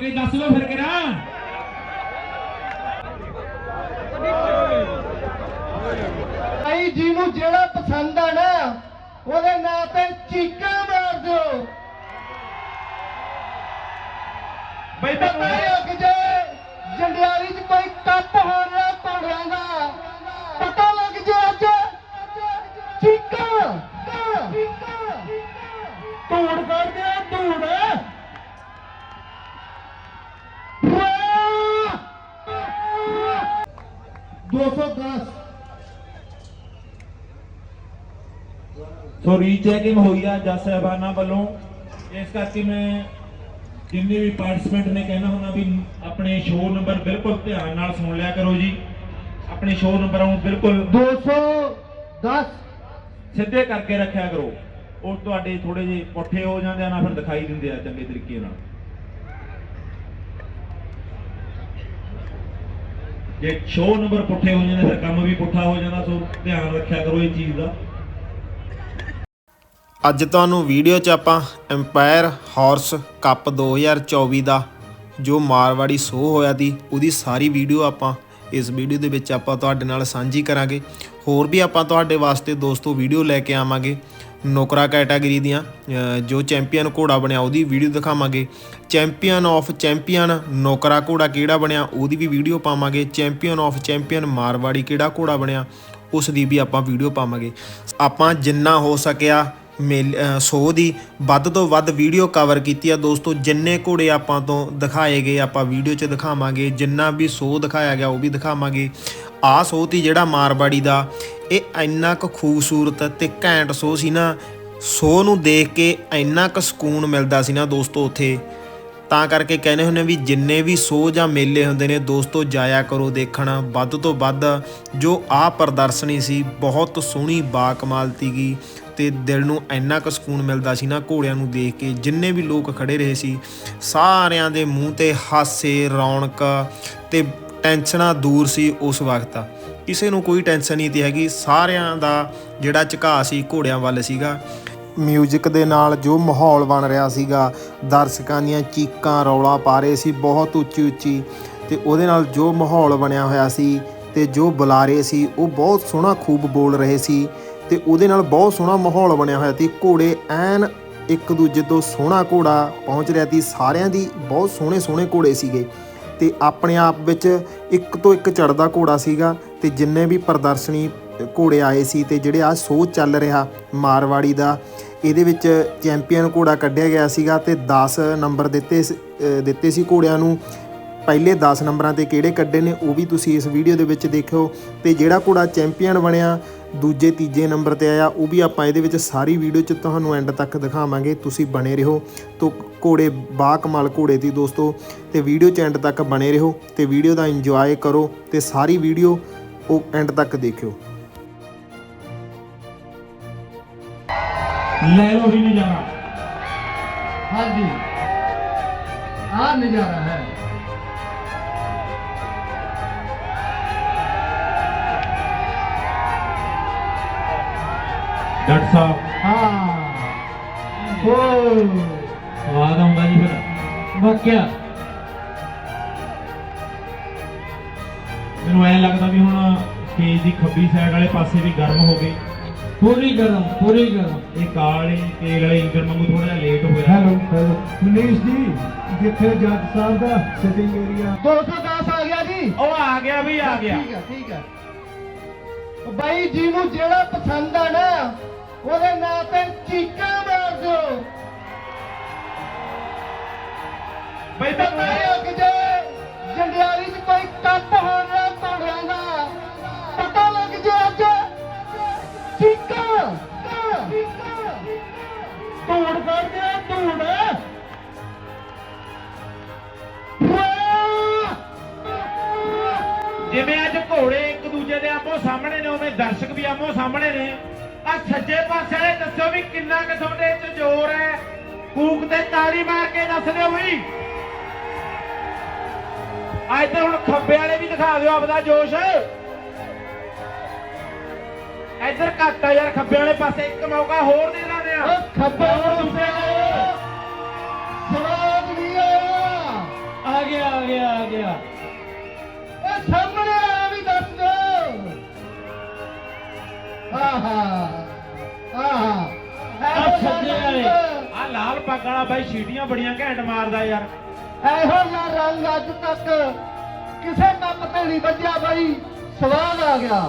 ਕੇ ਦੱਸ ਲਓ ਫਿਰ ਕਿਰਾ ਭਾਈ ਜੀ ਨੂੰ ਜਿਹੜਾ ਪਸੰਦ ਆ ਨਾ ਉਹਦੇ ਨਾਂ ਤੇ ਚੀਕਾਂ ਮਾਰ ਦਿਓ। ਬਈ ਪਤਾ ਲੱਗ ਜੇ ਜੰਡਿਆਲੀ 'ਚ ਕੋਈ ਕੱਪ ਹੋ ਰਿਹਾ ਘੋੜਿਆਂ ਦਾ ਪਤਾ ਲੱਗ ਜੇ ਅੱਜ ਚੀਕਾਂ। ਧੂੜ ਕਰਦੇ ਆ ਧੂੜ। ਦੋ ਸੌ ਦਸ। ਸੋ ਰੀਚੈਕਿੰਗ ਹੋਈ ਆ ਜੱਜ ਸਾਹਿਬਾਨਾਂ ਵੱਲੋਂ। ਇਸ ਕਰਕੇ ਮੈਂ ਜਿੰਨੇ ਵੀ ਪਾਰਟਿਸਪੈਂਟ ਨੇ ਕਹਿਣਾ ਹੁੰਦਾ ਵੀ ਆਪਣੇ ਸ਼ੋਅ ਨੰਬਰ ਬਿਲਕੁਲ ਧਿਆਨ ਨਾਲ ਸੁਣ ਲਿਆ ਕਰੋ ਜੀ। ਆਪਣੇ ਸ਼ੋਅ ਨੰਬਰਾਂ ਨੂੰ ਬਿਲਕੁਲ 210 ਸਿੱਧੇ ਕਰਕੇ ਰੱਖਿਆ ਕਰੋ। ਉਹ ਤੁਹਾਡੇ ਥੋੜੇ ਜਿਹੇ ਪੁੱਠੇ ਹੋ ਜਾਂਦੇ ਆ ਨਾ ਫਿਰ ਦਿਖਾਈ ਦਿੰਦੇ ਆ ਚੰਗੇ ਤਰੀਕੇ ਨਾਲ। ਜੇ ਸ਼ੋਅ ਨੰਬਰ ਪੁੱਠੇ ਹੋ ਜਾਂਦੇ, ਫਿਰ ਕੰਮ ਵੀ ਪੁੱਠਾ ਹੋ ਜਾਂਦਾ, ਸੋ ਧਿਆਨ ਰੱਖਿਆ ਕਰੋ ਇਹ ਚੀਜ਼ ਦਾ। ਅੱਜ ਤੁਹਾਨੂੰ ਵੀਡੀਓ 'ਚ ਆਪਾਂ ਐਮਪਾਇਰ ਹਾਰਸ ਕੱਪ 2024 ਦਾ ਜੋ ਮਾਰਵਾੜੀ ਸ਼ੋਅ ਹੋਇਆ ਸੀ, ਉਹਦੀ ਸਾਰੀ ਵੀਡੀਓ ਆਪਾਂ ਇਸ ਵੀਡੀਓ ਦੇ ਵਿੱਚ ਆਪਾਂ ਤੁਹਾਡੇ ਨਾਲ ਸਾਂਝੀ ਕਰਾਂਗੇ। ਹੋਰ ਵੀ ਆਪਾਂ ਤੁਹਾਡੇ ਵਾਸਤੇ ਦੋਸਤੋ ਵੀਡੀਓ ਲੈ ਕੇ ਆਵਾਂਗੇ। ਨੌਕਰਾ ਕੈਟਾਗਰੀ ਦੀਆਂ ਜੋ ਚੈਂਪੀਅਨ ਘੋੜਾ ਬਣਿਆ ਉਹਦੀ ਵੀਡੀਓ ਦਿਖਾਵਾਂਗੇ। ਚੈਂਪੀਅਨ ਆਫ ਚੈਂਪੀਅਨ ਨੌਕਰਾ ਘੋੜਾ ਕਿਹੜਾ ਬਣਿਆ ਉਹਦੀ ਵੀ ਵੀਡੀਓ ਪਾਵਾਂਗੇ। ਚੈਂਪੀਅਨ ਆਫ ਚੈਂਪੀਅਨ ਮਾਰਵਾੜੀ ਕਿਹੜਾ ਘੋੜਾ ਬਣਿਆ ਉਸ ਦੀ ਵੀ ਆਪਾਂ ਵੀਡੀਓ ਪਾਵਾਂਗੇ। ਆਪਾਂ ਜਿੰਨਾ ਹੋ ਸਕਿਆ ਮੇਲ ਅ, ਦੀ ਵੱਧ ਤੋਂ ਵੱਧ ਵੀਡੀਓ ਕਵਰ ਕੀਤੀ ਆ ਦੋਸਤੋ ਜਿੰਨੇ ਘੋੜੇ ਆਪਾਂ ਤੋਂ ਦਿਖਾਏ ਗਏ ਆਪਾਂ ਵੀਡੀਓ 'ਚ ਦਿਖਾਵਾਂਗੇ। ਜਿੰਨਾ ਵੀ ਸ਼ੋਅ ਦਿਖਾਇਆ ਗਿਆ ਉਹ ਵੀ ਦਿਖਾਵਾਂਗੇ। ਆਹ ਸ਼ੋਅ ਤੀ ਜਿਹੜਾ ਮਾਰਵਾੜੀ ਦਾ ਇਹ ਇੰਨਾ ਕੁ ਖੂਬਸੂਰਤ ਤੇ ਘੈਂਟ ਸ਼ੋਅ ਸੀ ਨਾ, ਸ਼ੋਅ ਨੂੰ ਦੇਖ ਕੇ ਇੰਨਾ ਕੁ ਸਕੂਨ ਮਿਲਦਾ ਸੀ ਨਾ ਦੋਸਤੋ ਉੱਥੇ। ਤਾਂ ਕਰਕੇ ਕਹਿੰਦੇ ਹੁੰਦੇ ਵੀ ਜਿੰਨੇ ਵੀ ਸ਼ੋਅ ਜਾਂ ਮੇਲੇ ਹੁੰਦੇ ਨੇ ਦੋਸਤੋ ਜਾਇਆ ਕਰੋ ਦੇਖਣ, ਵੱਧ ਤੋਂ ਵੱਧ ਜੋ ਆ ਪ੍ਰਦਰਸ਼ਨੀ ਸੀ ਬਹੁਤ ਸੋਹਣੀ ਬਾ ਕਮਾਲ ਤੀਗੀ ਤੇ ਦਿਲ ਨੂੰ ਇੰਨਾ ਕੁ ਸਕੂਨ ਮਿਲਦਾ ਸੀ ਨਾ ਘੋੜਿਆਂ ਨੂੰ ਦੇਖ ਕੇ, ਜਿੰਨੇ ਵੀ ਲੋਕ ਖੜੇ ਰਹੇ ਸੀ, ਸਾਰਿਆਂ ਦੇ ਮੂੰਹ ਤੇ ਹਾਸੇ, ਰੌਣਕ ਤੇ ਟੈਨਸ਼ਨਾਂ ਦੂਰ ਸੀ ਉਸ ਵਕਤ। ਕਿਸੇ ਨੂੰ ਕੋਈ ਟੈਨਸ਼ਨ ਨਹੀਂ ਤੀ ਹੈਗੀ। ਸਾਰਿਆਂ ਦਾ ਜਿਹੜਾ ਝੁਕਾਅ ਸੀ ਘੋੜਿਆਂ ਵੱਲ ਸੀਗਾ। ਮਿਊਜ਼ਿਕ ਦੇ ਨਾਲ ਜੋ ਮਾਹੌਲ ਬਣ ਰਿਹਾ ਸੀਗਾ, ਦਰਸ਼ਕਾਂ ਦੀਆਂ ਚੀਕਾਂ ਰੌਲਾ ਪਾ ਰਹੇ ਸੀ, ਬਹੁਤ ਉੱਚੀ ਉੱਚੀ ਤੇ ਉਹਦੇ ਨਾਲ ਜੋ ਮਾਹੌਲ ਬਣਿਆ ਹੋਇਆ ਸੀ ਤੇ ਜੋ ਬੁਲਾਰੇ ਸੀ, ਉਹ ਬਹੁਤ ਸੋਹਣਾ ਖੂਬ ਬੋਲ ਰਹੇ ਸੀ ਤੇ ਉਹਦੇ ਨਾਲ ਬਹੁਤ ਸੋਹਣਾ ਮਾਹੌਲ ਬਣਿਆ ਹੋਇਆ ਸੀ। ਘੋੜੇ ਐਨ ਇੱਕ ਦੂਜੇ ਤੋਂ ਸੋਹਣਾ ਘੋੜਾ ਪਹੁੰਚ ਰਿਹਾ ਸੀ। ਸਾਰਿਆਂ ਦੀ ਬਹੁਤ ਸੋਹਣੇ ਸੋਹਣੇ ਘੋੜੇ ਸੀਗੇ ਤੇ ਆਪਣੇ ਆਪ ਵਿੱਚ ਇੱਕ ਤੋਂ ਇੱਕ ਚੜਦਾ ਘੋੜਾ ਸੀਗਾ ਤੇ ਜਿੰਨੇ ਵੀ ਪ੍ਰਦਰਸ਼ਨੀ ਘੋੜੇ ਆਏ ਸੀ ਤੇ ਜਿਹੜੇ ਆ ਸ਼ੋਅ ਚੱਲ ਰਿਹਾ ਮਾਰਵਾੜੀ ਦਾ, ਇਹਦੇ ਵਿੱਚ ਚੈਂਪੀਅਨ ਘੋੜਾ ਕੱਢਿਆ ਗਿਆ ਸੀਗਾ ਤੇ 10 ਨੰਬਰ ਦਿੱਤੇ ਸ- ਦਿੱਤੇ ਸੀ ਘੋੜਿਆਂ ਨੂੰ। ਪਹਿਲੇ 10 ਨੰਬਰਾਂ ਤੇ ਕਿਹੜੇ ਕੱਢੇ ਨੇ ਉਹ ਵੀ ਤੁਸੀਂ ਇਸ ਵੀਡੀਓ ਦੇ ਵਿੱਚ ਦੇਖਿਓ। ਤੇ ਜਿਹੜਾ ਘੋੜਾ ਚੈਂਪੀਅਨ ਬਣਿਆ, ਦੂਜੇ, ਤੀਜੇ ਨੰਬਰ ਤੇ ਆਇਆ, ਉਹ ਵੀ ਆਪਾਂ ਇਹਦੇ ਵਿੱਚ ਸਾਰੀ ਵੀਡੀਓ 'ਚ ਤੁਹਾਨੂੰ ਐਂਡ ਤੱਕ ਦਿਖਾਵਾਂਗੇ। ਤੁਸੀਂ ਬਣੇ ਰਹੋ। ਤੋ ਘੋੜੇ ਬਾ ਕਮਾਲ ਘੋੜੇ ਦੀ ਦੋਸਤੋ, ਤੇ ਵੀਡੀਓ 'ਚ ਐਂਡ ਤੱਕ ਬਣੇ ਰਹੋ ਤੇ ਵੀਡੀਓ ਦਾ ਇੰਜੋਏ ਕਰੋ ਤੇ ਸਾਰੀ ਵੀਡੀਓ ਉਹ ਐਂਡ ਤੱਕ ਦੇਖਿਓ। ਲੈ ਲੋ ਹੀ ਨਜ਼ਾਰਾ। ਹਾਂਜੀ। ਆ ਨਜ਼ਾਰਾ ਹੈ। ਡਾਕਟਰ ਸਾਹਿਬ। ਹਾਂ। ਓ ਸਵਾਦ ਆਉਂਦਾ ਜੀ ਫਿਰ। ਵਾਕਿਆ। ਮੈਨੂੰ ਐ ਲੱਗਦਾ ਵੀ ਹੁਣ ਸਟੇਜ ਦੀ ਖੱਬੀ ਸਾਈਡ ਵਾਲੇ ਪਾਸੇ ਵੀ ਗਰਮ ਹੋ ਗਏ। ਪੂਰੀ ਗਰਮ ਪੂਰੀ ਗਰਮ। ਇਹ ਕਾਲੇ ਤੇਲ ਵਾਲੇ ਇੰਜਨ ਵਾਂਗੂ ਥੋੜਾ ਜਿਹਾ ਲੇਟ ਹੋਇਆ। ਹੈਲੋ ਹੈਲੋ ਮਨੀਸ਼ ਜੀ ਜਿੱਥੇ ਜੱਜ ਸਾਹਿਬ ਦਾ ਸਿਟਿੰਗ ਏਰੀਆ 210 ਆ ਗਿਆ ਜੀ। ਉਹ ਆ ਗਿਆ ਵੀ ਆ ਗਿਆ। ਠੀਕ ਹੈ ਠੀਕ ਹੈ। ਬਾਈ ਜੀ ਨੂੰ ਜਿਹੜਾ ਪਸੰਦ ਆ ਨਾ ਉਹਦੇ ਨਾਂ ਤੇ ਚੀਕਾਂ ਮਾਰ ਦਿਓ। ਬਈ ਤਾਂ ਮੈਂ ਅੱਗ ਜੇ ਜੰਡਿਆਰੀ 'ਚ ਕੋਈ ਕੱਟ ਹੋਣ ਪਤਾ ਲੱਗ ਜੇ ਅੱਜ। ਚੀਕਾਂ ਧੂੜ ਕਰਦੇ ਆ, ਧੂੜ। ਜਿਵੇਂ ਅੱਜ ਘੋੜੇ ਇੱਕ ਦੂਜੇ ਦੇ ਆਪੋ ਸਾਹਮਣੇ ਨੇ, ਉਵੇਂ ਦਰਸ਼ਕ ਵੀ ਆਪੋ ਸਾਹਮਣੇ ਨੇ। ਆ ਸੱਜੇ ਪਾਸੇ ਵਾਲੇ ਦੱਸੋ ਵੀ ਕਿੰਨਾ ਕੁ ਤੁਹਾਡੇ 'ਚ ਜ਼ੋਰ ਹੈ? ਕੂਕ ਤੇ ਤਾੜੀ ਮਾਰ ਕੇ ਦੱਸ ਦਿਓ ਵੀ ਅੱਜ ਤਾਂ ਹੁਣ ਖੱਬੇ ਵਾਲੇ ਵੀ ਦਿਖਾ ਦਿਓ ਆਪਦਾ ਜੋਸ਼। ਇੱਧਰ ਘੱਟ ਆ ਯਾਰ ਖੱਬੇ ਵਾਲੇ ਪਾਸੇ ਇੱਕ ਮੌਕਾ ਹੋਰ ਦੇ ਦਿੰਦੇ ਆ। ਖੱਬੇ ਪਾਸੇ ਸਵਾਦ ਵੀ ਆਇਆ ਗਿਆ ਆ ਗਿਆ ਆ ਗਿਆ। ਇਹ ਸਾਹਮਣੇ ਆਇਆ ਵੀ ਦੱਸ ਦਿਓ ਆਹਾ ਆਹਾ। ਆ ਸੱਜੇ ਵਾਲੇ। ਆ ਲਾਲ ਪੱਗ ਵਾਲਾ ਬਾਈ ਛੀਟੀਆਂ ਬੜੀਆਂ ਘੈਂਟ ਮਾਰਦਾ ਯਾਰ। ਇਹੋ ਜਿਹਾ ਰੰਗ ਅੱਜ ਤੱਕ ਕਿਸੇ ਕੰਮ ਤੇ ਨਹੀਂ ਵੱਜਿਆ ਬਾਈ। ਸਵਾਦ ਆ ਗਿਆ।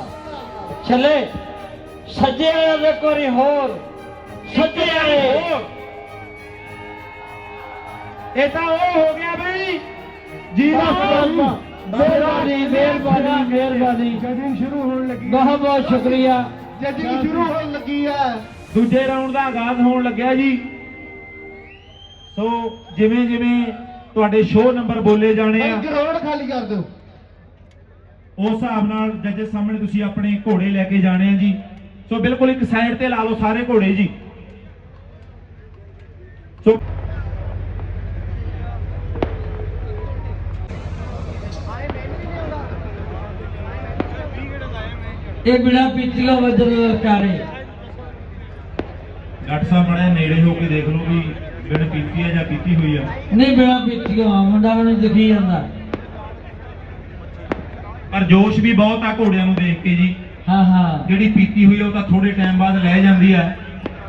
ਛੱਲੇ ਸੱਜੇ ਵਾਲੇ ਦੇ ਕੋਰੀ ਹੋਰ ਸੱਜੇ ਵਾਲੇ ਇਹ ਤਾਂ ਉਹ ਹੋ ਗਿਆ ਬਈ। ਜੀ ਦਾ ਮਿਹਰਬਾਨੀ ਮਿਹਰਬਾਨੀ ਮਿਹਰਬਾਨੀ। ਜਜਿੰਗ ਸ਼ੁਰੂ ਹੋਣ ਲੱਗੀ ਬਹੁਤ ਬਹੁਤ ਸ਼ੁਕਰੀਆ। ਜਜਿੰਗ ਸ਼ੁਰੂ ਹੋਣ ਲੱਗੀ ਹੈ। ਦੂਜੇ ਰਾਉਂਡ ਦਾ ਆਗਾਜ਼ ਹੋਣ ਲੱਗਿਆ ਜੀ। ਸੋ ਜਿਵੇਂ ਜਿਵੇਂ ਤੁਹਾਡੇ ਸ਼ੋਅ ਨੰਬਰ ਬੋਲੇ ਜਾਣੇ ਆ ਗਰਾਊਂਡ ਖਾਲੀ ਕਰ ਦਿਓ। ਉਸ ਹਿਸਾਬ ਨਾਲ ਜੱਜੇ ਸਾਹਮਣੇ ਤੁਸੀਂ ਆਪਣੇ ਘੋੜੇ ਲੈ ਕੇ ਜਾਣੇ ਆ ਜੀ। ਸੋ ਬਿਲਕੁਲ ਇੱਕ ਸਾਈਡ ਤੇ ਲਾ ਲਓ ਸਾਰੇ ਘੋੜੇ ਜੀ। ਸੋ ਇਹ ਬਿਨਾ ਪੀਤੀਆਂ ਵਜਰ ਕਾਰੇ ਡਾਕਟਰ ਸਾਹਿਬ ਬੜਾ ਨੇੜੇ ਹੋ ਕੇ ਦੇਖ ਲਓ ਵੀ ਬਿਨ ਪੀਤੀ ਹੈ ਜਾਂ ਪੀਤੀ ਹੋਈ ਆ। ਨਹੀਂ ਬਿਨਾ ਪੀਤੀਆਂ ਮੁੰਡਾ ਮੈਨੂੰ ਦਿਖੀ ਜਾਂਦਾ। ਪਰ ਜੋਸ਼ ਵੀ ਬਹੁਤ ਆ ਘੋੜਿਆਂ ਨੂੰ ਦੇਖ ਕੇ ਜੀ। ਹਾਂ ਹਾਂ। ਜਿਹੜੀ ਪੀਤੀ ਹੋਈ ਉਹ ਤਾਂ ਥੋੜੇ ਟਾਈਮ ਬਾਅਦ ਲੈ ਜਾਂਦੀ ਆ।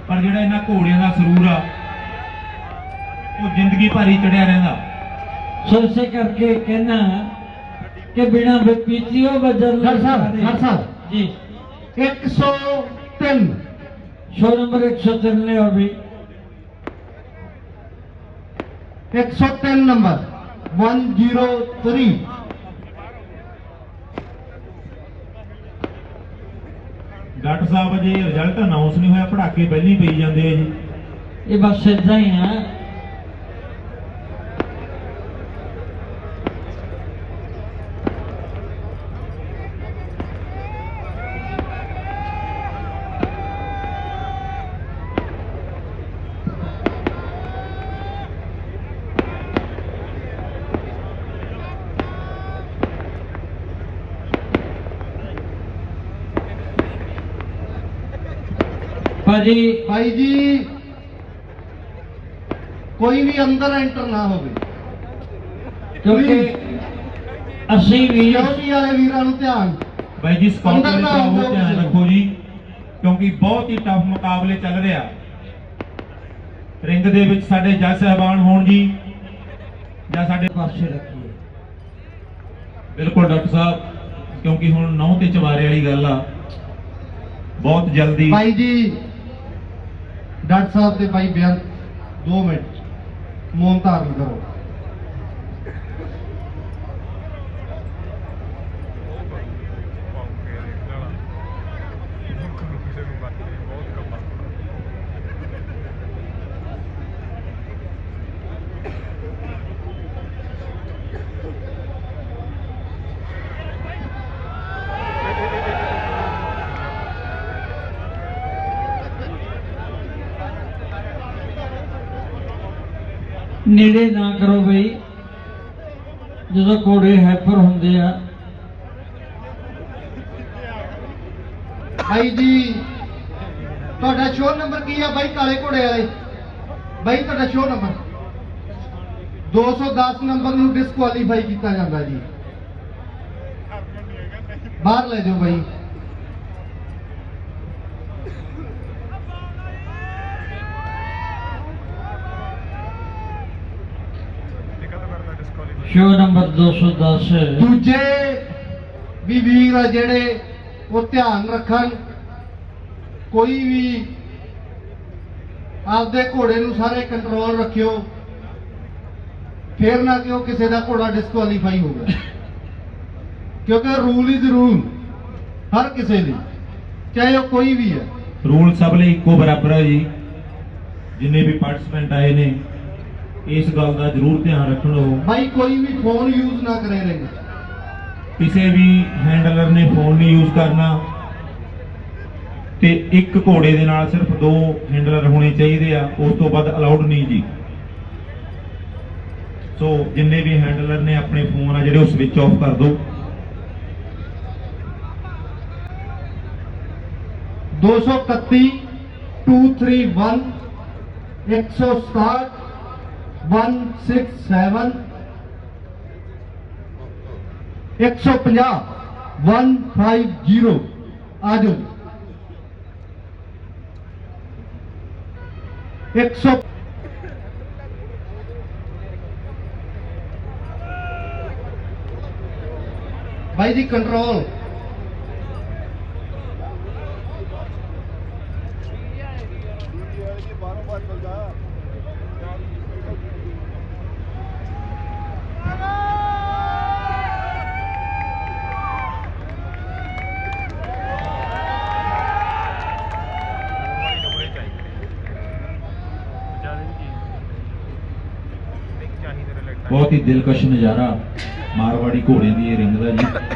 ਪਰ ਜਿਹੜਾ ਇਹਨਾਂ ਘੋੜਿਆਂ ਦਾ ਸਰੂਰ ਆ ਉਹ ਜ਼ਿੰਦਗੀ ਭਰ ਹੀ ਚੜਿਆ ਰਹਿੰਦਾ। ਸੋ ਇਸੇ ਕਰਕੇ ਕਹਿਣਾ ਕਿ ਬਿਨਾ ਪੀਤੀਆਂ ਵਜਰ ਸਰ ਸਾਹਿਬ ਸਰ ਸਾਹਿਬ। ਜੀ। 103 ਸ਼ੋ ਨੰਬਰ 103 ਲੈ ਆਓ ਵੀ। 103 ਨੰਬਰ। 103 ਡਾਕਟਰ ਸਾਹਿਬ ਅਜੇ ਰਿਜ਼ਲਟ ਅਨਾਉਂਸ ਨਹੀਂ ਹੋਇਆ, ਪੜਾਕੇ ਪਹਿਲਾਂ ਹੀ ਪਈ ਜਾਂਦੇ ਆ ਜੀ। ਇਹ ਬਸ ਇਦਾਂ ਹੀ ਆ। ਭਾਜੀ ਭਾਈ ਜੀ ਕੋਈ ਵੀ ਅੰਦਰ ਐਂਟਰ ਨਾ ਹੋਵੇ। ਕਿਉਂਕਿ ਅਸੀਂ ਵੀ ਸਿਕਿਉਰਿਟੀ ਵਾਲੇ ਵੀਰਾਂ ਨੂੰ ਧਿਆਨ। ਬਾਈ ਜੀ ਨਾ ਭਰਾਵੋ ਆਓ ਧਿਆਨ। ਰੱਖੋ ਜੀ ਕਿਉਂਕਿ ਬਹੁਤ ਹੀ ਟਫ ਮੁਕਾਬਲੇ ਚੱਲ ਰਿਹਾ ਰਿੰਗ ਦੇ ਵਿੱਚ ਸਾਡੇ ਜੱਜ ਸਾਹਿਬਾਨ ਹੋਣ ਜੀ ਜਾਂ ਸਾਡੇ ਪਾਸੇ ਰੱਖੀਏ। ਬਿਲਕੁਲ ਡਾਕਟਰ ਸਾਹਿਬ ਕਿਉਂਕਿ ਹੁਣ ਨੌ ਤੇ ਚਵਾਰੇ ਵਾਲੀ ਗੱਲ ਆ। ਬਹੁਤ ਜਲਦੀ ਭਾਈ ਜੀ ਡਾਕਟਰ ਸਾਹਿਬ ਦੇ ਭਾਈ ਬਿਆਨ 2 ਮਿੰਟ ਮੌਨ ਧਾਰਨ ਕਰੋ। ਨੇੜੇ ਨਾ ਕਰੋ ਬਈ। ਜਦੋਂ ਘੋੜੇ ਹੈਪਰ ਹੁੰਦੇ ਆ। ਭਾਈ ਜੀ, ਤੁਹਾਡਾ ਸ਼ੋਅ ਨੰਬਰ ਕੀ ਆ ਬਾਈ ਕਾਲੇ ਘੋੜੇ ਵਾਲੇ? ਬਾਈ, ਤੁਹਾਡਾ ਸ਼ੋਅ ਨੰਬਰ 210 ਨੰਬਰ ਨੂੰ ਡਿਸਕੁਆਲੀਫਾਈ ਕੀਤਾ ਜਾਂਦਾ ਜੀ। ਬਾਹਰ ਲੈ ਜਾਓ ਬਾਈ। ਸ਼ੋ ਨੰਬਰ 210 ਦੂਜੇ ਵੀ ਵੀਰ ਆ ਜਿਹੜੇ ਉਹ ਧਿਆਨ ਰੱਖਣ। ਕੋਈ ਵੀ ਆਪਦੇ ਘੋੜੇ ਨੂੰ ਸਾਰੇ ਕੰਟਰੋਲ ਰੱਖਿਓ। ਫੇਰ ਨਾ ਕਿ ਉਹ ਕਿਸੇ ਦਾ ਘੋੜਾ ਡਿਸਕੁਆਲੀਫਾਈ ਹੋ ਗਿਆ। ਕਿਉਂਕਿ ਰੂਲ ਇਜ਼ ਰੂਲ ਹਰ ਕਿਸੇ ਲਈ। ਚਾਹੇ ਉਹ ਕੋਈ ਵੀ ਹੈ। ਰੂਲ ਸਭ ਲਈ ਇੱਕੋ ਬਰਾਬਰ ਹੈ ਜੀ। ਜਿੰਨੇ ਵੀ ਪਾਰਟਿਸਪੈਂਟ ਆਏ ਨੇ ਇਸ ਗੱਲ ਦਾ ਜ਼ਰੂਰ ਧਿਆਨ ਰੱਖਣੋ ਭਾਈ ਕੋਈ ਵੀ ਫੋਨ ਯੂਜ਼ ਨਾ ਕਰੇ ਰਹੇ ਕਿਸੇ ਵੀ ਹੈਂਡਲਰ ਨੇ ਫੋਨ ਨਹੀਂ ਯੂਜ਼ ਕਰਨਾ ਤੇ ਇੱਕ ਘੋੜੇ ਦੇ ਨਾਲ ਸਿਰਫ ਦੋ ਹੈਂਡਲਰ ਹੋਣੇ ਚਾਹੀਦੇ ਆ ਉਸ ਤੋਂ ਵੱਧ ਅਲਾਉਡ ਨਹੀਂ ਜੀ। ਸੋ ਜਿੰਨੇ ਵੀ ਹੈਂਡਲਰ ਨੇ ਆਪਣੇ ਫੋਨ ਆ ਜਿਹੜੇ ਉਹ ਸਵਿਚ ਆਫ ਕਰ ਦਿਓ 231 231 167 167 150 150 ਆ ਜਾਓ 100 ਬਾਈ ਦੀ ਕੰਟਰੋਲ ਦਿਲਕਸ਼ ਨਜ਼ਾਰਾ ਮਾਰਵਾੜੀ ਘੋੜੇ ਦੀ ਇਹ ਰਿੰਗ ਦਾ ਜੀ।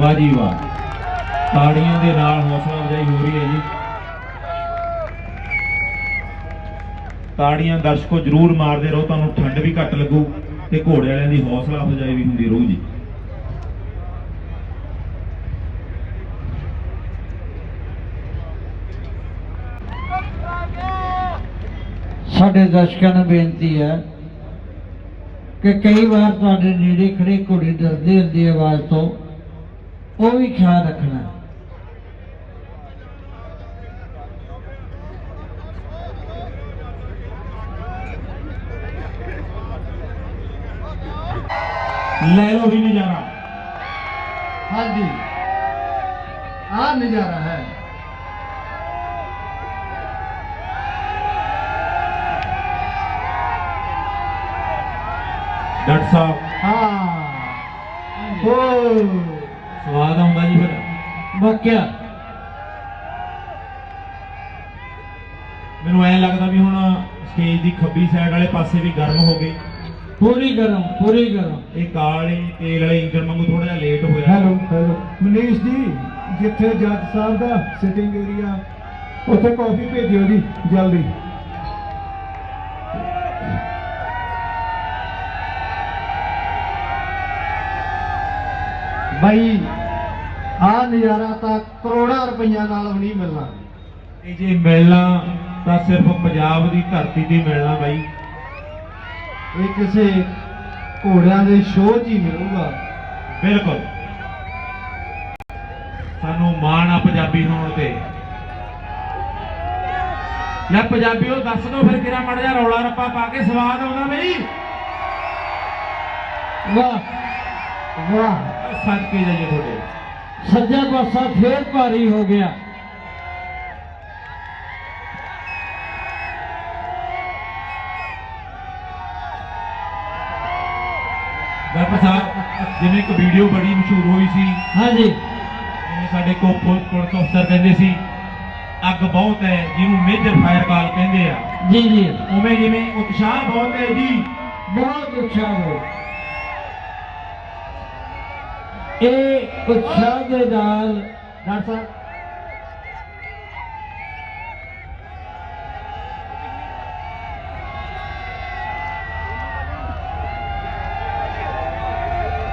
ਵਾਹ ਜੀ ਵਾਹ। ਤਾੜੀਆਂ ਦੇ ਨਾਲ ਹੌਸਲਾ ਅਫਜ਼ਾਈ ਹੋ ਰਹੀ ਹੈ ਜੀ। ਤਾੜੀਆਂ ਦਰਸ਼ਕੋ ਜਰੂਰ ਮਾਰਦੇ ਰਹੋ, ਤੁਹਾਨੂੰ ਠੰਡ ਵੀ ਘੱਟ ਲੱਗੂ ਤੇ ਘੋੜੇ ਵਾਲਿਆਂ ਦੀ ਹੌਸਲਾ ਅਫਜ਼ਾਈ ਵੀ ਹੁੰਦੀ ਰਹੂ ਜੀ। ਸਾਡੇ ਦਰਸ਼ਕਾਂ ਨੂੰ ਬੇਨਤੀ ਹੈ ਕਿ ਕਈ ਵਾਰ ਤੁਹਾਡੇ ਨੇੜੇ ਖੜੇ ਘੋੜੇ ਡਰਦੇ ਹੁੰਦੇ ਆਵਾਜ਼ ਤੋਂ। ਉਹ ਵੀ ਖਿਆਲ ਰੱਖਣਾ। ਲੈ ਲਓ ਵੀ ਨਜ਼ਾਰਾ। ਹਾਂਜੀ। ਆ ਨਜ਼ਾਰਾ ਹੈ ਡਾਕਟਰ ਸਾਹਿਬ ਹਾਂ ਓ ਸਵਾਦ ਆਉਂਦਾ ਜੀ ਫਿਰ ਵਾਕਿਆ ਮੈਨੂੰ ਐ ਲੱਗਦਾ ਵੀ ਹੁਣ ਸਟੇਜ ਦੀ ਖੱਬੀ ਸਾਈਡ ਵਾਲੇ ਪਾਸੇ ਵੀ ਗਰਮ ਹੋ ਗਏ ਪੂਰੀ ਗਰਮ ਪੂਰੀ ਗਰਮ। ਇਹ ਕਾਲੇ ਤੇਲ ਵਾਲੇ ਇੰਜਨ ਵਾਂਗੂ ਥੋੜਾ ਜਿਹਾ ਲੇਟ ਹੋਇਆ। Hello hello. ਮਨੀਸ਼ ਜੀ ਜਿੱਥੇ ਜੱਜ ਸਾਹਿਬ ਦਾ ਸਿਟਿੰਗ ਏਰੀਆ ਉੱਥੇ ਕਾਫੀ ਭੇਜਿਓ ਜੀ ਜਲਦੀ। ਭਾਈ ਆ ਨਜ਼ਾਰਾ ਤਾਂ ਕਰੋੜਾਂ ਰੁਪਈਆ ਨਾਲ ਵੀ ਨਹੀਂ ਮਿਲਣਾ। ਇਹ ਜੇ ਮਿਲਣਾ ਤਾਂ ਸਿਰਫ ਪੰਜਾਬ ਦੀ ਧਰਤੀ ਤੇ ਮਿਲਣਾ ਬਾਈ। ਇਹ ਕਿਸੇ ਘੋੜਿਆਂ ਦੇ ਸ਼ੋਅ 'ਚ ਹੀ ਮਿਲੂਗਾ। ਬਿਲਕੁਲ। ਸਾਨੂੰ ਮਾਣ ਆ ਪੰਜਾਬੀ ਹੋਣ ਤੇ। ਲੈ ਪੰਜਾਬੀਓ ਦੱਸ ਦਿਓ ਫਿਰ ਕਿਹੜਾ ਮੜ ਜਾ ਰੌਲਾ ਰੱਪਾ ਪਾ ਕੇ ਸਵਾਦ ਆਉਂਦਾ ਬਈ। ਵਾਹ ਵਾਹ। ਸੱਚ ਕੇ ਜਾਈਏ ਤੁਹਾਡੇ। ਸੱਜਾ ਪਾਸਾ ਫੇਰ ਭਾਰੀ ਹੋ ਗਿਆ। ਡਾਕਟਰ ਸਾਹਿਬ ਜਿਵੇਂ ਇੱਕ ਵੀਡੀਓ ਬੜੀ ਮਸ਼ਹੂਰ ਹੋਈ ਸੀ। ਹਾਂਜੀ। ਜਿਵੇਂ ਸਾਡੇ ਕੋਪੋ ਪੁਲਿਸ ਅਫਸਰ ਕਹਿੰਦੇ ਸੀ ਅੱਗ ਬਹੁਤ ਹੈ ਜਿਹਨੂੰ ਮੇਜਰ ਫਾਇਰ ਕਾਲ ਕਹਿੰਦੇ ਆ। ਜੀ ਜੀ। ਉਵੇਂ ਜਿਵੇਂ ਉਤਸ਼ਾਹ ਬਹੁਤ ਹੈ ਜੀ। ਬਹੁਤ ਉਤਸ਼ਾਹ ਹੋ। ਇਹ ਉਤਸ਼ਾਹ ਦੇ ਨਾਲ ਡਾਕਟਰ ਸਾਹਿਬ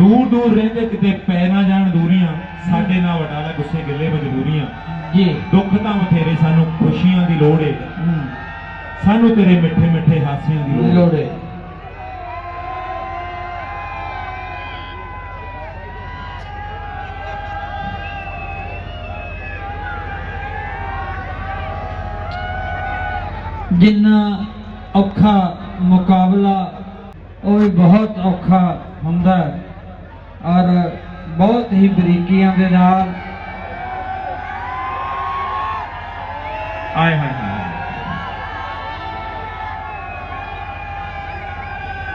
ਦੂਰ ਦੂਰ ਰਹਿੰਦੇ ਕਿਤੇ ਪੈ ਨਾ ਜਾਣ ਦੂਰੀਆਂ ਸਾਡੇ ਨਾਲ ਵਟਾਲਾ ਗੁੱਸੇ ਗਿੱਲੇ ਮਜਬੂਰੀਆਂ ਜੀ। ਦੁੱਖ ਤਾਂ ਬਥੇਰੇ ਸਾਨੂੰ ਖੁਸ਼ੀਆਂ ਦੀ ਲੋੜ ਏ। ਸਾਨੂੰ ਤੇਰੇ ਮਿੱਠੇ ਮਿੱਠੇ ਹਾਸਿਆਂ ਦੀ ਲੋੜ ਏ। ਜਿੰਨਾ ਔਖਾ ਮੁਕਾਬਲਾ ਉਹ ਵੀ ਬਹੁਤ ਔਖਾ ਹੁੰਦਾ। ਹੈ ਔਰ ਬਹੁਤ ਹੀ ਬਰੀਕੀਆਂ ਦੇ ਨਾਲ ਆਏ ਹਾਏ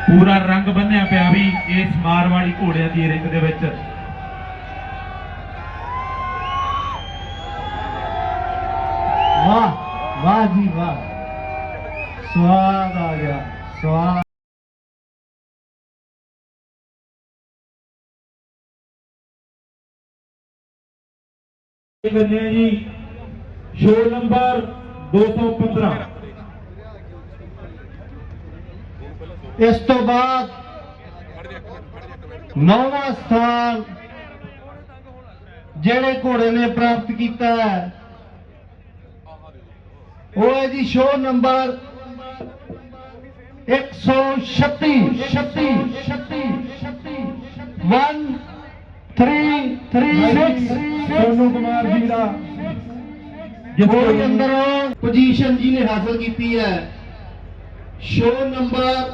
ਪੂਰਾ ਰੰਗ ਬੰਨਿਆ ਪਿਆ ਵੀ ਇਸ ਮਾਰ ਵਾਲੀ ਘੋੜਿਆਂ ਦੀ ਰਿੰਗ ਦੇ ਵਿੱਚ। ਵਾਹ ਵਾਹ ਜੀ ਵਾਹ। ਸਵਾਦ ਆ ਗਿਆ, ਸਵਾਦ। ਬੰਨੇ ਆ ਜੀ। ਸ਼ੋ ਨੰਬਰ 215 ਇਸ ਤੋਂ ਬਾਅਦ ਨੌਵਾਂ ਸਥਾਨ ਜਿਹੜੇ ਘੋੜੇ ਨੇ ਪ੍ਰਾਪਤ ਕੀਤਾ ਹੈ। ਉਹ ਹੈ ਜੀ ਸ਼ੋ ਨੰਬਰ 136 36 36 1 3 3 ਸੋਨੂ ਕੁਮਾਰ ਜੀ ਦਾ ਜਿਹਦੇ ਅੰਦਰੋਂ ਪੋਜੀਸ਼ਨ ਜੀ ਨੇ ਹਾਸਲ ਕੀਤੀ ਹੈ ਸ਼ੋ ਨੰਬਰ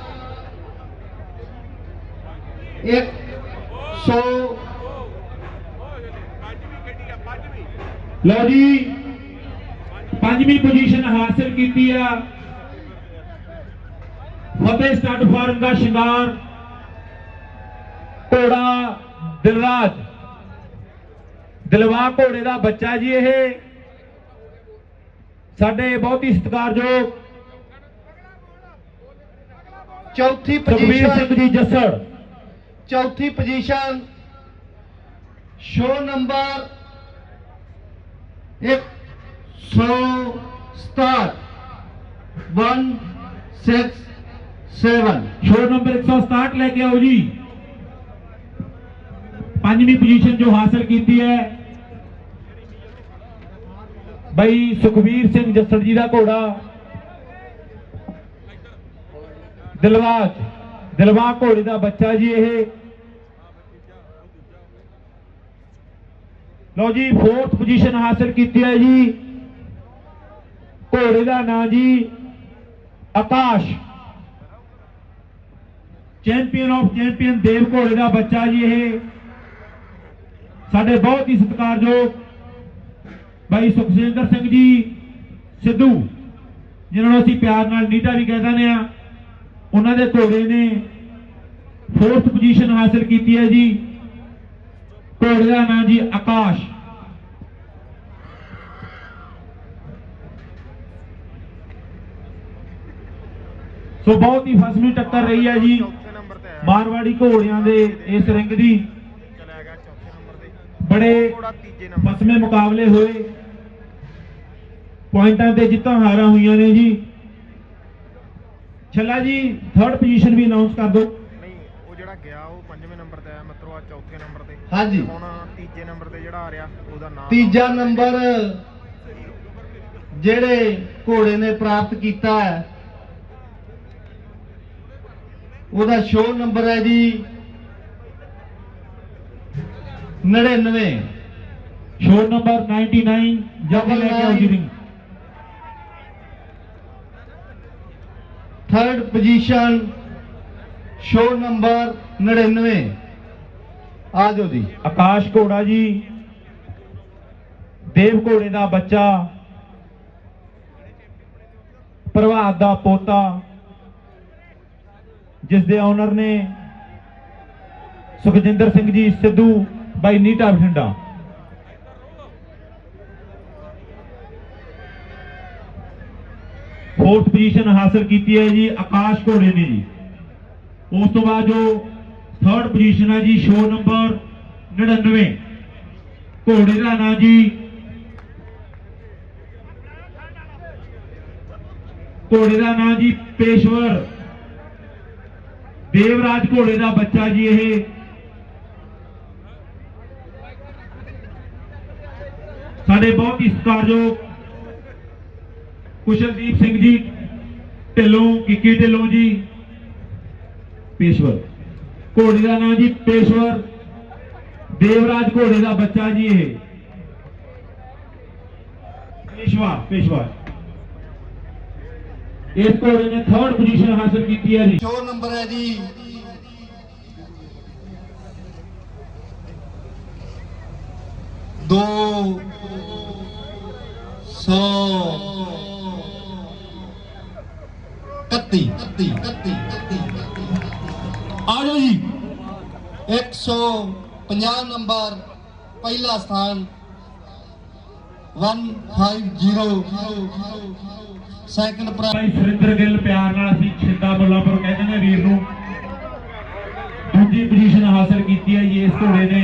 100 ਲਓ ਜੀ ਪੰਜਵੀਂ ਪੋਜੀਸ਼ਨ ਹਾਸਲ ਕੀਤੀ ਆ ਫਤਿਹ ਸਟੱਡ ਫਾਰਮ ਦਾ ਸ਼ਿੰਗਾਰ ਘੋੜਾ ਦਿਲਰਾਜ ਦਿਲਵਾ ਘੋੜੇ ਦਾ ਬੱਚਾ ਜੀ ਇਹ। ਸਾਡੇ ਬਹੁਤ ਹੀ ਸਤਿਕਾਰਯੋਗ ਚੌਥੀ ਸੁਖਬੀਰ ਸਿੰਘ ਪੋਜੀਸ਼ਨ ਜੀ ਜੱਸੜ। ਚੌਥੀ position show number 167 167 show number 167 ਲੈ ਕੇ ਆਓ ਜੀ। ਪੰਜਵੀਂ ਪੋਜੀਸ਼ਨ ਜੋ ਹਾਸਲ ਕੀਤੀ ਹੈ ਬਈ ਸੁਖਵੀਰ ਸਿੰਘ ਜੱਸੜ ਜੀ ਦਾ ਘੋੜਾ ਦਿਲਵਾਜ ਦਿਲਵਾ ਘੋੜੇ ਦਾ ਬੱਚਾ ਜੀ ਇਹ ਲਓ ਜੀ 4th ਪੋਜੀਸ਼ਨ ਹਾਸਲ ਕੀਤੀ ਹੈ ਜੀ ਘੋੜੇ ਦਾ ਨਾਂ ਜੀ Akash champion of champion Dev ਘੋੜੇ ਦਾ ਬੱਚਾ ਜੀ ਇਹ ਸਾਡੇ ਬਹੁਤ ਹੀ ਸਤਿਕਾਰਯੋਗ ਭਾਈ ਸੁਖਜਿੰਦਰ ਸਿੰਘ ਜੀ, ਸਿੱਧੂ, ਜਿਨ੍ਹਾਂ ਨੂੰ ਅਸੀਂ ਪਿਆਰ ਨਾਲ ਨੀਟਾ ਵੀ ਕਹਿ ਦਿੰਦੇ ਆ ਉਹਨਾਂ ਦੇ ਘੋੜੇ ਨੇ 4th ਪੋਜੀਸ਼ਨ ਹਾਸਲ ਕੀਤੀ ਹੈ ਜੀ। ਘੋੜੇ ਦਾ ਨਾਮ ਜੀ ਆਕਾਸ਼। ਸੋ ਬਹੁਤ ਹੀ ਫਸਵੀਂ ਟੱਕਰ ਰਹੀ ਹੈ ਜੀ। ਮਾਰਵਾੜੀ ਘੋੜਿਆਂ ਦੇ ਇਸ ਰਿੰਗ ਦੀ। ਬੜੇ ਫਸਵੇਂ ਮੁਕਾਬਲੇ ਹੋਏ। ਪੁਆਇੰਟਾਂ ਤੇ ਜਿੱਤਾਂ ਹਾਰਾਂ ਹੋਈਆਂ ਨੇ ਜੀ। ਛੱਲਾ ਜੀ ਥਰਡ ਪੋਜੀਸ਼ਨ ਵੀ ਅਨਾਉਂਸ ਕਰ ਦਿਓ। ਨਹੀਂ ਉਹ ਜਿਹੜਾ ਗਿਆ ਉਹ ਪੰਜਵੇਂ ਨੰਬਰ ਤੇ ਆਇਆ ਮਿੱਤਰੋ ਆ ਚੌਥੇ ਨੰਬਰ ਤੇ। ਹਾਂਜੀ। ਹੁਣ ਤੀਜੇ ਨੰਬਰ ਤੇ ਜਿਹੜਾ ਆ ਰਿਹਾ ਉਹਦਾ ਨਾਮ ਤੀਜਾ ਨੰਬਰ ਜਿਹੜੇ ਘੋੜੇ ਨੇ ਪ੍ਰਾਪਤ ਕੀਤਾ ਹੈ ਉਹਦਾ ਸ਼ੋ ਨੰਬਰ ਹੈ ਜੀ। 99 ਸ਼ੋਰ ਨੰਬਰ 99 ਜਲਦੀ ਲੈ ਕੇ ਆਓ ਜੀ ring third position show number 99 ਆ ਜਾਓ ਜੀ। ਆਕਾਸ਼ ਘੋੜਾ ਜੀ। ਦੇਵ ਘੋੜੇ ਦਾ ਬੱਚਾ। ਪ੍ਰਭਾਤ ਦਾ ਪੋਤਾ। ਜਿਸ ਦੇ ਓਨਰ ਨੇ ਸੁਖਜਿੰਦਰ ਸਿੰਘ ਜੀ ਸਿੱਧੂ ਬਾਈ ਨੀਟਾ ਬਠਿੰਡਾ। ਫੋਰਥ ਪੋਜੀਸ਼ਨ ਹਾਸਲ ਕੀਤੀ ਹੈ ਜੀ, ਆਕਾਸ਼ ਘੋੜੇ ਨੇ ਜੀ। ਉਸ ਤੋਂ ਬਾਅਦ ਜੋ ਥਰਡ ਪੋਜੀਸ਼ਨ ਹੈ ਜੀ ਸ਼ੋ ਨੰਬਰ 99 ਘੋੜੇ ਦਾ ਨਾਂ ਜੀ, ਘੋੜੇ ਦਾ ਨਾਂ ਜੀ ਪੇਸ਼ਵਰ। ਦੇਵਰਾਜ ਘੋੜੇ ਦਾ ਬੱਚਾ ਜੀ ਇਹ। ਸਾਡੇ ਬਹੁਤ ਹੀ ਸਤਿਕਾਰਯੋਗ ਕੁਸ਼ਲਦੀਪ ਸਿੰਘ ਜੀ ਢਿੱਲੋਂ ਕਿੱਕੀ ਢਿੱਲੋਂ ਜੀ ਪੇਸ਼ਵਰ ਘੋੜੇ ਦਾ ਨਾਮ ਜੀ ਪੇਸ਼ਵਰ ਦੇਵਰਾਜ ਘੋੜੇ ਦਾ ਬੱਚਾ ਜੀ ਇਹ ਪੇਸ਼ਵਾ ਪੇਸ਼ਵਾ ਇਸ ਘੋੜੇ ਨੇ ਥਰਡ ਪੋਜੀਸ਼ਨ ਹਾਸਲ ਕੀਤੀ ਹੈ ਜੀ ਸ਼ੋ ਨੰਬਰ ਹੈ ਜੀ ਦੋ ਸੌ ਕੱਤੀ ਕੱਤੀ ਕੱਤੀ ਆ ਜਾਓ ਜੀ। 150 ਨੰਬਰ, ਪਹਿਲਾ ਸਥਾਨ। 150 ਸੈਕੰਡ ਪ੍ਰਾਈਜ਼ ਭਾਈ ਸੁਰਿੰਦਰ ਗਿੱਲ ਪਿਆਰ ਨਾਲ ਅਸੀਂ ਛਿੰਦਾ ਮੁੱਲਾਪੁਰ ਕਹਿੰਦੇ ਨੇ ਵੀਰ ਨੂੰ। ਦੂਜੀ ਪੋਜੀਸ਼ਨ ਹਾਸਲ ਕੀਤੀ ਹੈ ਜੀ, ਇਸ ਘੋੜੇ ਨੇ।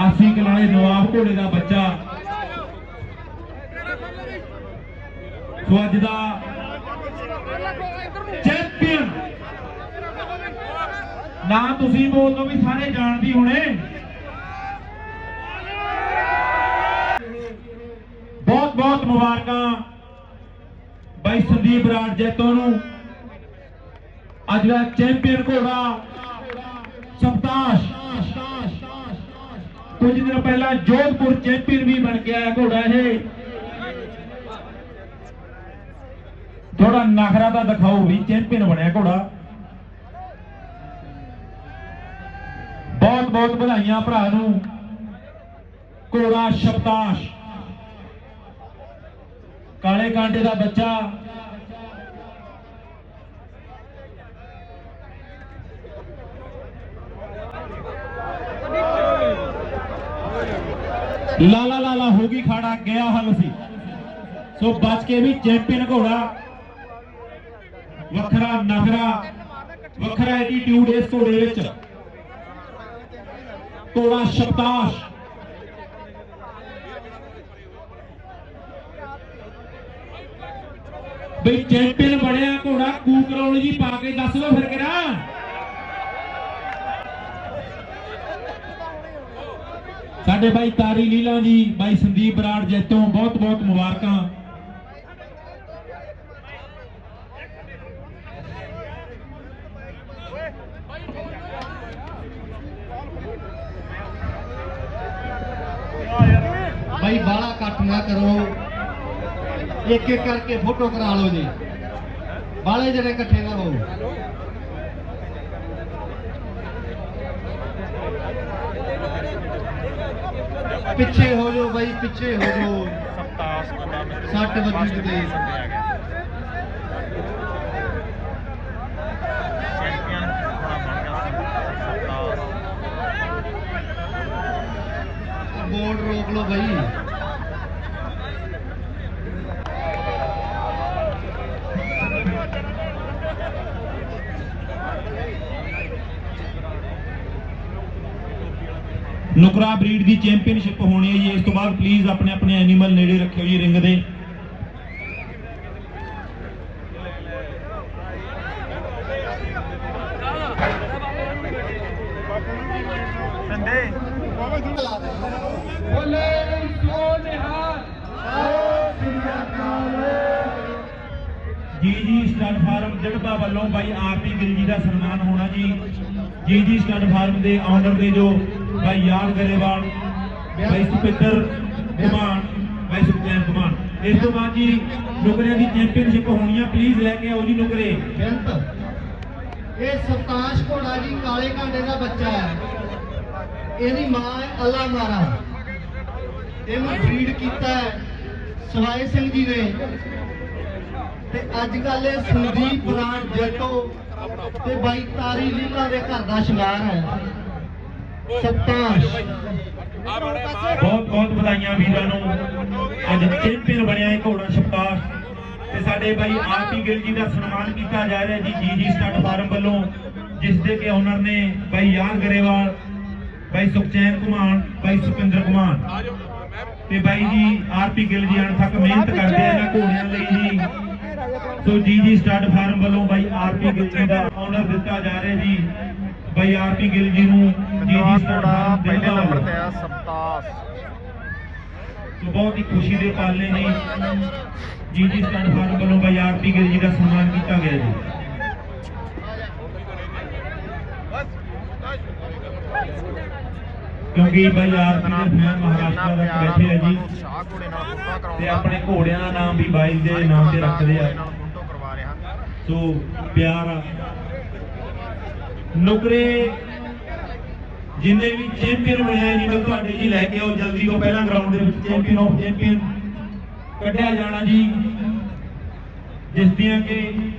ਆਸੀ ਕਲਾਲੇ ਨਵਾਬ ਘੋੜੇ ਦਾ ਬੱਚਾ। ਸੋ ਅੱਜ ਦਾ ਚੈਂਪੀਅਨ। ਨਾ ਤੁਸੀਂ ਬੋਲ ਵੀ ਸਾਰੇ ਜਾਣਦੀ ਹੋਣੇ। ਬਹੁਤ ਬਹੁਤ ਮੁਬਾਰਕਾਂ ਬਾਈ ਸੰਦੀਪ ਰਾਜ ਜੈਤੋ ਨੂੰ। ਅੱਜ ਦਾ ਚੈਂਪੀਅਨ ਘੋੜਾ ਸਪਤਾਸ਼ ਕੁਝ ਦਿਨ ਪਹਿਲਾਂ ਜੋਧਪੁਰ ਚੈਂਪੀਅਨ ਵੀ ਬਣ ਗਿਆ ਹੈ ਘੋੜਾ ਇਹ। ਥੋੜਾ ਨਖਰਾ ਤਾਂ ਦਿਖਾਓ ਵੀ ਚੈਂਪੀਅਨ ਬਣਿਆ ਘੋੜਾ। ਬਹੁਤ ਬਹੁਤ ਵਧਾਈਆਂ ਭਰਾ ਨੂੰ। ਘੋੜਾ ਸ਼ਪਤਾਸ਼ ਕਾਲੇ ਕਾਂਟੇ ਦਾ ਬੱਚਾ। ਲਾਲਾ ਲਾਲਾ ਹੋ ਗਈ ਖਾੜਾ, ਗਿਆ ਹਲ ਸੀ। ਸੋ ਬਚ ਕੇ ਵੀ ਚੈਂਪੀਅਨ ਘੋੜਾ। ਵੱਖਰਾ ਨਖਰਾ, ਵੱਖਰਾ ਐਟੀਟਿਊਡ ਇਸ ਘੋੜੇ ਵਿੱਚ। ਘੋੜਾ ਸ਼ਬਦਾਸ਼। ਬਈ ਚੈਂਪੀਅਨ ਬਣਿਆ ਘੋੜਾ ਕੂਕਰੌਲ ਜੀ ਪਾ ਕੇ ਦੱਸ ਲਓ ਫਿਰ ਕਿਹੜਾ। ਸਾਡੇ ਬਾਈ ਤਾਰੀ ਲੀਲਾ ਜੀ, ਬਾਈ ਸੰਦੀਪ ਬਰਾੜ ਜੈਤੋਂ ਬਹੁਤ ਬਹੁਤ ਮੁਬਾਰਕਾਂ। ਬਾਈ ਬਾਲਾ ਕੱਟ ਨਾ ਕਰੋ। ਇੱਕ ਇੱਕ ਕਰਕੇ ਫੋਟੋ ਕਰਾ ਲਓ ਜੀ। ਬਾਲੇ ਜਿਹੜੇ ਇਕੱਠੇ ਨਾ ਹੋ ਪਿੱਛੇ ਹੋ ਜਾਓ ਬਾਈ ਪਿੱਛੇ ਹੋ ਜਾਓ। ਸਪਤਾਸ ਕੋੜਾ ਮਿੱਤਰੋ ਸੱਟ ਵੱਜੀ ਕਿਤੇ। ਚੈਂਪੀਅਨ ਕੋੜਾ ਬਣ ਗਿਆ ਸਪਤਾਸ ਬੋਰਡ ਰੋਕ ਲਓ ਬਾਈ। ਨੁਕਰਾ ਬਰੀਡ ਦੀ ਚੈਂਪੀਅਨਸ਼ਿਪ ਹੋਣੀ ਹੈ ਜੀ। ਇਸ ਤੋਂ ਬਾਅਦ ਪਲੀਜ਼ ਆਪਣੇ ਆਪਣੇ ਐਨੀਮਲ ਨੇੜੇ ਰੱਖਿਓ ਜੀ ਰਿੰਗ ਦੇ। ਜੀ ਜੀ ਸਟੱਡ ਫਾਰਮ ਜੜਬਾ ਵੱਲੋਂ ਬਾਈ ਆਰਪੀ ਗਿੱਲ ਜੀ ਦਾ ਸਨਮਾਨ ਹੋਣਾ ਜੀ। ਜੀ ਜੀ ਸਟੱਡ ਫਾਰਮ ਦੇ ਆਨਰ ਦੇ ਜੋ ਬਾਈ ਯਾਦ ਗਰੇਵਾਲ ਬਾਈ ਸੁਪਿੰਦਰ ਕੁਮਾਰ ਬਾਈ ਸੁਖਚੈਨ ਕੁਮਾਰ। ਇਸ ਤੋਂ ਬਾਅਦ ਜੀ ਨੁਕਰਿਆਂ ਦੀ ਚੈਂਪੀਅਨਸ਼ਿਪ ਹੋਣੀ ਆ ਪਲੀਜ਼ ਲੈ ਕੇ ਆਓ ਜੀ ਨੁਕਰੇ। ਬੇਅੰਤ। ਇਹ ਸਤਾਸ਼ ਘੋੜਾ ਜੀ ਕਾਲੇ ਕਾਂਡੇ ਦਾ ਬੱਚਾ ਹੈ। ਇਹਦੀ ਮਾਂ ਹੈ ਅੱਲਾ ਮਾਰਾ। ਇਹਨੂੰ ਫੀਡ ਕੀਤਾ ਹੈ, ਸਵਾਏ ਸਿੰਘ ਜੀ ਨੇ। ਤੇ ਅੱਜ ਕੱਲ ਇਹ ਸੰਦੀਪ ਬਰਾੜ ਜੱਟੋ ਤੇ ਬਾਈ ਤਾਰੀ ਲੀਲਾ ਦੇ ਘਰ ਦਾ ਸ਼ਿੰਗਾਰ ਹੈ। ਸਤਾਸ਼। ਬਹੁਤ ਬਹੁਤ ਵਧਾਈਆਂ ਵੀਰਾਂ ਨੂੰ। ਅੱਜ ਚੈਂਪੀਅਨ ਬਣਿਆ ਇਹ ਘੋੜਾ ਸ਼ਪਤਾਸ਼ ਤੇ ਸਾਡੇ ਬਾਈ ਆਰਪੀ ਗਿੱਲ ਜੀ ਦਾ ਸਨਮਾਨ ਕੀਤਾ ਜਾ ਰਿਹਾ ਜੀ ਜੀ ਜੀ ਸਟੱਡ ਫਾਰਮ ਵੱਲੋਂ ਜਿਸ ਦੇ ਕਿ ਓਨਰ ਨੇ ਬਾਈ ਯਾਦ ਗਰੇਵਾਲ ਬਾਈ ਸੁਖਚੈਨ ਕੁਮਾਰ ਬਾਈ ਸੁਪਿੰਦਰ ਕੁਮਾਰ ਤੇ ਬਾਈ ਜੀ ਆਰਪੀ ਗਿੱਲ ਜੀ ਅਣਥੱਕ ਮਿਹਨਤ ਕਰਦੇ ਆ ਇਹਨਾਂ ਘੋੜਿਆਂ ਲਈ ਜੀ। ਸੋ ਜੀ ਜੀ ਸਟੱਡ ਫਾਰਮ ਵੱਲੋਂ ਬਾਈ ਆਰਪੀ ਗਿੱਲ ਜੀ ਦਾ ਆਨਰ ਦਿੱਤਾ ਜਾ ਰਿਹਾ ਜੀ। ਬਾਈ ਆਰਪੀ ਗਿੱਲ ਜੀ ਨੂੰ ਜੀ ਜੀ ਫਾਰਮ ਪਹਿਲੇ ਨੰਬਰ। ਤੇ ਆ ਸਪਤਾਸ ਸੋ ਬਹੁਤ ਹੀ ਖੁਸ਼ੀ ਦੇ ਪਲ ਨੇ। ਜੀ ਜੀ ਸਟੱਡ ਫਾਰਮ ਵੱਲੋਂ ਬਾਈ ਆਰਪੀ ਗਿੱਲ ਜੀ ਦਾ ਸਨਮਾਨ ਕੀਤਾ ਗਿਆ ਜੀ। ਕਿਉਂਕਿ ਬਾਈ ਆਰਪੀ ਦੇ ਫੈਨ ਮਹਾਰਾਸ਼ਟਰ ਦਾ ਬੈਠੇ ਆ ਜੀ। ਘੋੜੇ ਤੇ ਆਪਣੇ ਘੋੜਿਆਂ ਦਾ ਨਾਮ ਵੀ ਬਾਈ ਦੇ ਨਾਮ ਤੇ ਰੱਖਦੇ ਆ। ਸੋ ਪਿਆਰ ਆ। ਨੁਕਰੇ ਜਿੰਨੇ ਵੀ ਚੈਂਪੀਅਨ ਬਣਾਏ ਜੀ ਮੈਂ ਤੁਹਾਡੇ ਜੀ ਲੈ ਕੇ ਆਓ, ਜਲਦੀ ਉਹ ਪਹਿਲਾਂ ਗਰਾਊਂਡ ਦੇ ਵਿੱਚ ਚੈਂਪੀਅਨ ਆਫ ਚੈਂਪੀਅਨ ਕੱਢਿਆ ਜਾਣਾ ਜੀ। ਜਿਸ ਦੀਆਂ ਕਿ